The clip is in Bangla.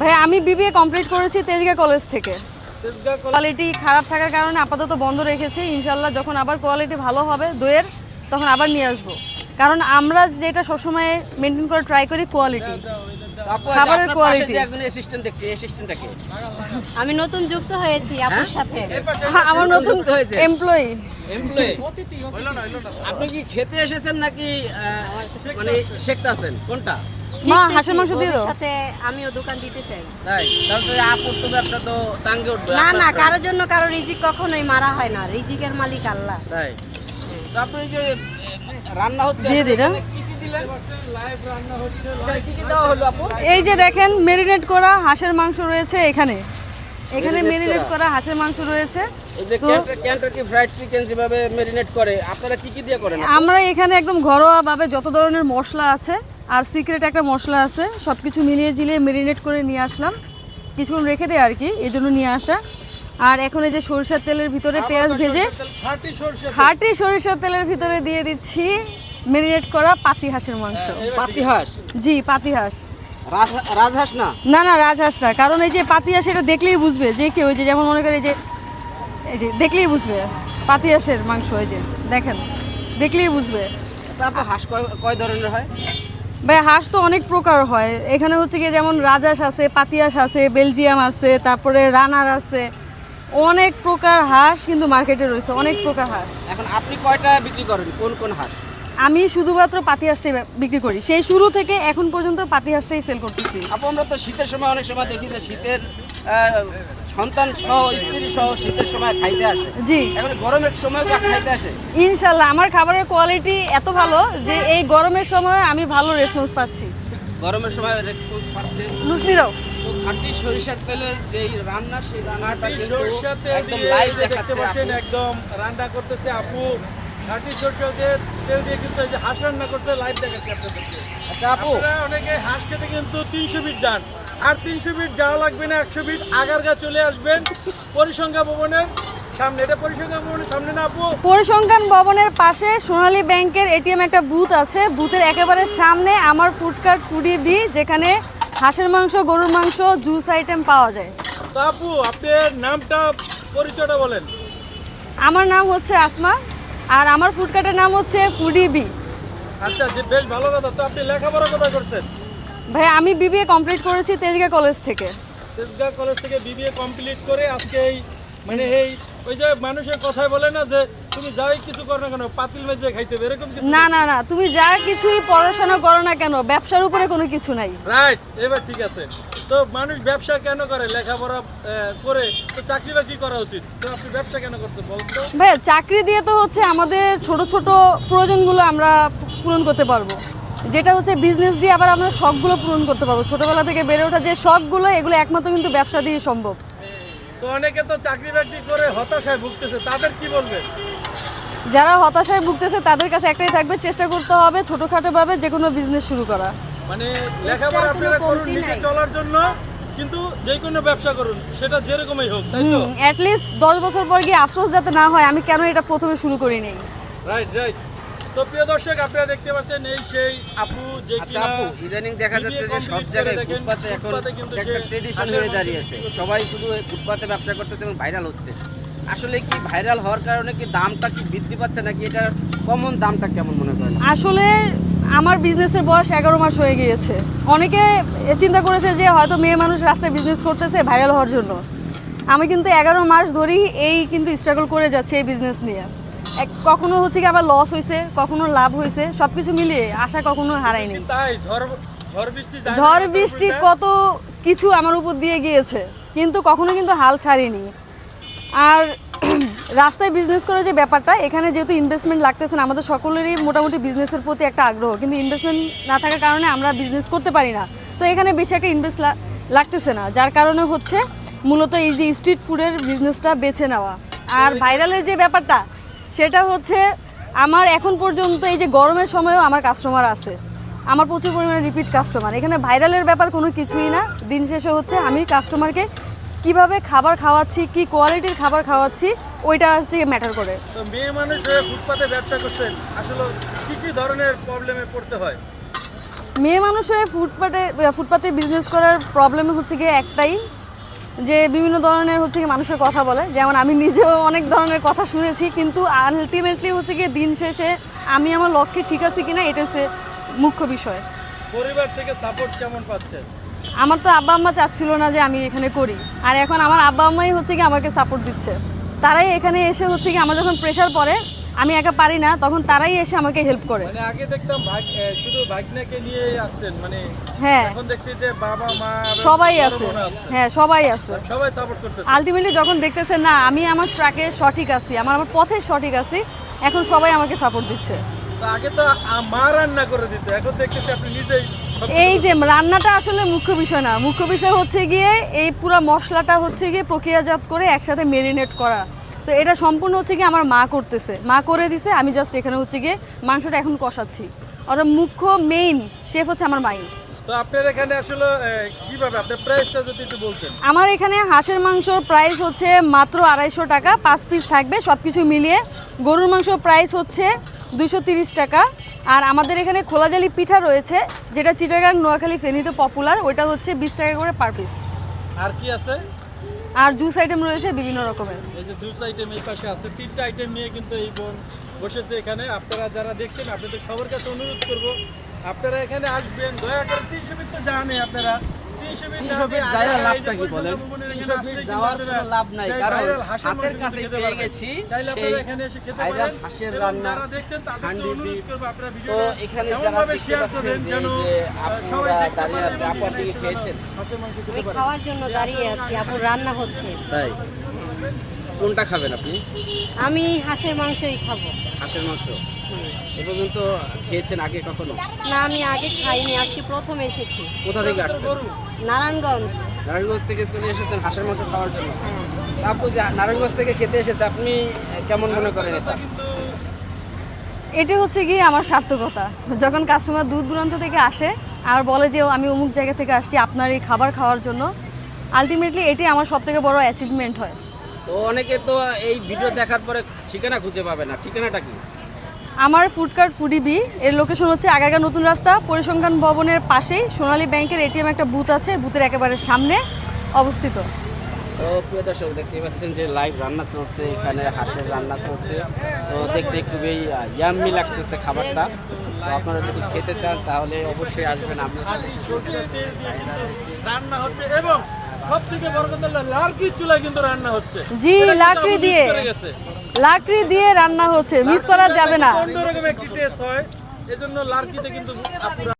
ভাই আমি বিবিএ কমপ্লিট করেছি তেজগা কলেজ থেকে। কোয়ালিটি খারাপ থাকার কারণে আপাতত বন্ধ রেখেছি। ইনশাল্লাহ যখন আবার কোয়ালিটি ভালো হবে দইয়ের তখন আবার নিয়ে আসব। কারণ আমরা যেটা সবসময় মেনটেন করে ট্রাই করি কোয়ালিটি আপু খাবারের আপনার পাশে quality। যে একজন অ্যাসিস্ট্যান্ট দেখছি অ্যাসিস্ট্যান্টটা কে? আমি নতুন যুক্ত হয়েছি আপুর সাথে। আমার নতুন হয়েছে। এমপ্লয়ি এমপ্লয়ি আপনি কি খেতে এসেছেন নাকি মানে শেখতে আছেন? কোনটা? মা হাঁসের মাংস দিয়ে দাও। ভবিষ্যতে আমিও দোকান দিতে চাই। তাই? তাহলে আপুর তো ব্যবসা তো চাঙ্গে উঠবে না না কারোর জন্য কারও রিজিক কখনোই মারা হয় না রিজিকের মালিক আল্লাহ। তাই? তো আপনি এই যে রান্না হচ্ছে দিয়ে দিই না? এখানে কি কি দিলেন? লাইভ রান্না হচ্ছে এখানে কি কি দেওয়া হলো আপু? এই যে দেখেন মেরিনেট করা হাঁসের মাংস রয়েছে এখানে। এখানে মেরিনেট করা। হাঁসের মাংস রয়েছে। ফ্রাইড চিকেন যেভাবে মেরিনেট করে আপনারা কি কি দিয়ে করেন আমরা এখানে একদম ঘরোয়াভাবে যত ধরনের মশলা আছে আর সিক্রেট একটা মশলা আছে সব কিছু মিলিয়ে ঝিলিয়ে মেরিনেট করে নিয়ে আসলাম। কিছুক্ষণ রেখে দেয় আর কি এই জন্য নিয়ে আসা। আর এখন এই যে সরিষার তেলের ভিতরে পেঁয়াজ ভেজে খাঁটি সরিষার তেলের ভিতরে দিয়ে দিচ্ছি মেরিনেট করা পাতি হাঁসের মাংস পাতি হাঁস জি পাতি হাঁস রাজহাঁস না? না না রাজহাঁস না কারণ এই যে পাতি হাঁস এটা দেখলেই বুঝবে যে কেউ যে যেমন মনে করে এই যে এই যে দেখলেই বুঝবে পাতি হাঁসের মাংস এই যে দেখেন দেখলেই বুঝবে। হাঁস কয় কয় ধরনের হয়? ভাই, হাঁস তো অনেক প্রকার হয়। এখানে হচ্ছে গিয়ে যেমন রাজাস আছে, পাতিয়াস আছে, বেলজিয়াম আছে, তারপরে রানার আছে। অনেক প্রকার হাঁস কিন্তু মার্কেটে রয়েছে, অনেক প্রকার হাঁস। এখন আপনি কয়টা বিক্রি করেন? কোন কোন হাঁস? আমি শুধুমাত্র পাতি হাঁসটাই বিক্রি করি। সেই শুরু থেকে এখন পর্যন্ত পাতি হাঁসটাই সেল করতেছি। আপু আমরা তো শীতের সময় অনেক সময় দেখি যে শীতের সন্তান সহ স্ত্রী সহ শীতের সময় খাইতে আসে। জি। এখন গরমের সময় খাইতে আসে। ইনশাল্লাহ আমার খাবারের কোয়ালিটি এত ভালো যে এই গরমের সময় আমি ভালো রেসপন্স পাচ্ছি। গরমের সময় রেসপন্স পাচ্ছে। লুচনি দাও। খাঁটি সরিষার তেলের যে রান্না সেই রান্নাটা কিন্তু একদম লাইভ দেখাচ্ছে একদম রান্না করতেছে আপু। খাঁটি সরষে তেল দিয়ে কিন্তু এই যে হাঁস রান্না করতে লাইভ দেখাচ্ছে আপনাদেরকে। আচ্ছা আপু। অনেকে হাঁস খেতে কিন্তু তিনশো ফিট যান। আর তিনশো ফিট যাওয়া লাগবে না একশো ফিট আগারগা চলে আসবেন পরিসংখ্যা ভবনের সামনে। এটা পরিসংখ্যা ভবনের সামনে না আপু? পরিসংখ্যান ভবনের পাশে সোনালী ব্যাংকের এটিএম একটা বুথ আছে। বুথের একেবারে সামনে আমার ফুডকার্ট ফুডি বি যেখানে হাঁসের মাংস গরুর মাংস জুস আইটেম পাওয়া যায়। তো আপু আপনার নামটা পরিচয়টা বলেন। আমার নাম হচ্ছে আসমা। আর আমার ফুডকার্টের নাম হচ্ছে ফুডি বি আচ্ছা যে বেশ ভালো কথা। তো আপনি লেখাপড়া কোথায় করছেন? ভাই আমি বিবিএ কমপ্লিট করেছি তেজগা কলেজ থেকে। তেজগা কলেজ থেকে বিবিএ কমপ্লিট করে আজকে এই মানে এই ওই যে মানুষের কথাই বলে না যে তুমি যাই কিছু করো না কেন? পাতিল মেজে খাইতে হবে, এরকম কিছু না না না তুমি যা কিছুই পড়াশোনা করো না কেন ব্যবসার উপরে কোনো কিছু নাই। রাইট এবার ঠিক আছে। তো মানুষ ব্যবসা কেন করে? লেখাপড়া করে তো চাকরি বাকরি করা উচিত। তো আপনি ব্যবসা কেন করছেন বলুন তো? ভাই চাকরি দিয়ে তো হচ্ছে আমাদের ছোট ছোট প্রয়োজনগুলো আমরা পূরণ করতে পারব। যেটা হচ্ছে বিজনেস দিয়ে আবার আমরা শখগুলো পূরণ করতে পারব। ছোটবেলা থেকে বেড়ে ওঠা যে শখগুলো এগুলো একমাত্র কিন্তু ব্যবসা দিয়ে সম্ভব। তো অনেকে তো চাকরি বাকরি করে হতাশায় ভুগতেছে তাদের কি বলবে? যারা হতাশায় ভুগতেছে তাদের কাছে একটাই থাকবে চেষ্টা করতে হবে ছোটোখাটোভাবে যে কোনো বিজনেস শুরু করা। মানে লেখাপড়া কোনো আপনারা করুন নিজে চলার জন্য কিন্তু যে কোনো ব্যবসা করুন সেটা যেরকমই হোক তাই তো? অ্যাটলিস্ট দশ বছর পর গিয়ে আফসোস যাতে না হয় আমি কেন এটা প্রথমে শুরু করি নেই রাইট রাইট তো প্রিয় দর্শক আপনারা দেখতে পাচ্ছেন এই সেই আপু যে আচ্ছা কিনা আপু ইদানিং দেখা যাচ্ছে যে সব জায়গায় ফুটপাতে এখন একটা ট্রেডিশন হয়ে দাঁড়িয়েছে। সবাই শুধু ফুটপাতে ব্যবসা করতেছে এবং ভাইরাল হচ্ছে। আসলে কি ভাইরাল হওয়ার কারণে কি দামটা কি বৃদ্ধি পাচ্ছে নাকি এটা কমন দামটা কেমন মনে করেন? আসলে আমার বিজনেসের বয়স এগারো মাস হয়ে গিয়েছে। অনেকে চিন্তা করেছে যে হয়তো মেয়ে মানুষ রাস্তায় বিজনেস করতেছে ভাইরাল হওয়ার জন্য। আমি কিন্তু এগারো মাস ধরেই এই কিন্তু স্ট্রাগল করে যাচ্ছি এই বিজনেস নিয়ে। কখনো হচ্ছে কি আবার লস হয়েছে কখনো লাভ হয়েছে সব কিছু মিলিয়ে আশা কখনো হারাইনি তাই ঝড় ঝড় বৃষ্টি? কত কিছু আমার উপর দিয়ে গিয়েছে কিন্তু কখনো কিন্তু হাল ছাড়িনি। আর রাস্তায় বিজনেস করে যে ব্যাপারটা, এখানে যেহেতু ইনভেস্টমেন্ট লাগতেছে না, আমাদের সকলেরই মোটামুটি বিজনেসের প্রতি একটা আগ্রহ। কিন্তু ইনভেস্টমেন্ট না থাকার কারণে আমরা বিজনেস করতে পারি না। তো এখানে বেশি একটা ইনভেস্ট লাগতেছে না, যার কারণে হচ্ছে মূলত এই যে স্ট্রিট ফুডের বিজনেসটা বেছে নেওয়া। আর ভাইরালের যে ব্যাপারটা, সেটা হচ্ছে আমার এখন পর্যন্ত এই যে গরমের সময়ও আমার কাস্টমার আছে। আমার প্রচুর পরিমাণে রিপিট কাস্টমার এখানে ভাইরালের ব্যাপার কোনো কিছুই না। দিন শেষে হচ্ছে আমি কাস্টমারকে কীভাবে খাবার খাওয়াচ্ছি কি কোয়ালিটির খাবার খাওয়াচ্ছি ওইটা হচ্ছে ম্যাটার করে। তো মেয়ে মানুষ হয়ে ফুটপাতে ব্যবসা করছেন আসলে কি কি ধরনের প্রবলেমে পড়তে হয়? মেয়ে মানুষ হয়ে ফুটপাতে ফুটপাতে বিজনেস করার প্রবলেম হচ্ছে গিয়ে একটাই যে বিভিন্ন ধরনের হচ্ছে কি মানুষের কথা বলে। যেমন আমি নিজেও অনেক ধরনের কথা শুনেছি কিন্তু আলটিমেটলি হচ্ছে গিয়ে দিন শেষে আমি আমার লক্ষ্যে ঠিক আছি কিনা এটা হচ্ছে মুখ্য বিষয়। পরিবার থেকে সাপোর্ট কেমন পাচ্ছেন? আমার তো আব্বা আম্মা চাচ্ছিল না যে আমি এখানে করি। আর এখন আমার আব্বা আম্মাই হচ্ছে কি আমাকে সাপোর্ট দিচ্ছে। তারাই এখানে এসে হচ্ছে কি আমার যখন প্রেশার পড়ে আমি একা পারি না তখন তারাই এসে আমাকে হেল্প করে। মানে আগে দেখতাম শুধু ভাগনাকে নিয়ে আসতেন মানে হ্যাঁ। এখন দেখছি যে বাবা মা সবাই আছে। হ্যাঁ সবাই আছে। সবাই সাপোর্ট করতেছে। আলটিমেটলি যখন দেখতেছে না আমি আমার ট্র্যাকে সঠিক আছি আমার আমার পথে সঠিক আছি এখন সবাই আমাকে সাপোর্ট দিচ্ছে। আগে তো মা রান্না করে দিত এখন দেখতেছি আপনি নিজেই এই যে রান্নাটা আসলে মুখ্য বিষয় না। মুখ্য বিষয় হচ্ছে গিয়ে এই পুরো মশলাটা হচ্ছে গিয়ে প্রক্রিয়াজাত করে একসাথে মেরিনেট করা। তো এটা সম্পূর্ণ হচ্ছে গিয়ে আমার মা করতেছে। মা করে দিছে আমি জাস্ট এখানে হচ্ছে গিয়ে মাংসটা এখন কষাচ্ছি। আর মুখ্য মেইন শেফ হচ্ছে আমার মাই। তো আপনার এখানে আসলে কীভাবে? আপনার প্রাইসটা যদি একটু বলতেন। আমার এখানে হাঁসের মাংসর প্রাইস হচ্ছে মাত্র আড়াইশো টাকা পাঁচ পিস থাকবে সব কিছু মিলিয়ে। গরুর মাংস প্রাইস হচ্ছে দুশো তিরিশ টাকা। আর আমাদের এখানে খোলাজালি পিঠা রয়েছে যেটা চিটাগাং নোয়াখালী ফেনীতে পপুলার ওইটা হচ্ছে বিশ টাকা করে পার পিস আর কি আছে? আর জুস আইটেম রয়েছে বিভিন্ন রকমের। এই যে জুস আইটেম এই পাশে আছে। তিনটা আইটেম নিয়ে কিন্তু এই বোন বসেছে এখানে। আপনারা যারা দেখছেন আপনাদের সবার কাছে অনুরোধ করব আপনারা এখানে আসবেন। দয়া করে তিনশো তো জানে আপনারা। তিনশো মিনিট 300 ফিট যাওয়ার লাভটা কি বলেন? যাওয়ার কোনো লাভ নাই, কারণ হাতের কাছেই পেয়ে গেছি সেই ভাইরাল হাঁসের রান্না, হান্ডি তো এখানে যারা দেখতে পাচ্ছেন যে আপুরা দাঁড়িয়ে আছে, আপু আপনি খেয়েছেন? খাওয়ার জন্য দাঁড়িয়ে আছি আপুর রান্না হচ্ছে। তাই। কোনটা খাবেন আপনি? আমি হাঁসের মাংসই খাব। হাঁসের মাংস? এ পর্যন্ত খেয়েছেন আগে কখনো? না আমি আগে খাইনি আজকে প্রথম এসেছি। কোথা থেকে আসছেন? নারায়ণগঞ্জ। নারায়ণগঞ্জ থেকে চলে এসেছেন হাঁসের মাংস খাওয়ার জন্য? আপু যে নারায়ণগঞ্জ থেকে খেতে এসেছে আপনি কেমন মনে করেন এটা? এটা হচ্ছে গিয়ে আমার সার্থকতা। যখন কাস্টমার দূর দূরান্ত থেকে আসে আর বলে যে আমি অমুক জায়গা থেকে আসছি আপনার এই খাবার খাওয়ার জন্য আলটিমেটলি এটি আমার সব থেকে বড় অ্যাচিভমেন্ট হয়। তো অনেকে তো এই ভিডিও দেখার পরে ঠিকানা খুঁজে পাবে না। ঠিকানাটা কি? আমার ফুডকার্ট ফুডিবি এর লোকেশন হচ্ছে আগাগা নতুন রাস্তা পরিসংখ্যান ভবনের পাশেই। সোনালী ব্যাংকের এটিএম একটা বুথ আছে বুথের একেবারে সামনে অবস্থিত। তো প্রিয় দর্শক দেখতে পাচ্ছেন যে লাইভ রান্না চলছে এখানে হাঁসের রান্না চলছে। তো দেখতে খুবই ইয়াম্মি লাগতেছে খাবারটা। আপনারা যদি খেতে চান তাহলে অবশ্যই আসবেন। রান্না হচ্ছে এবং বড় কথা কিন্তু রান্না হচ্ছে। জি, লাকড়ি দিয়ে। লাকড়ি দিয়ে রান্না হচ্ছে মিস করা যাবে না। অন্যরকম একটি টেস্ট হয়। এজন্য লার্কিতে কিন্তু আপুরা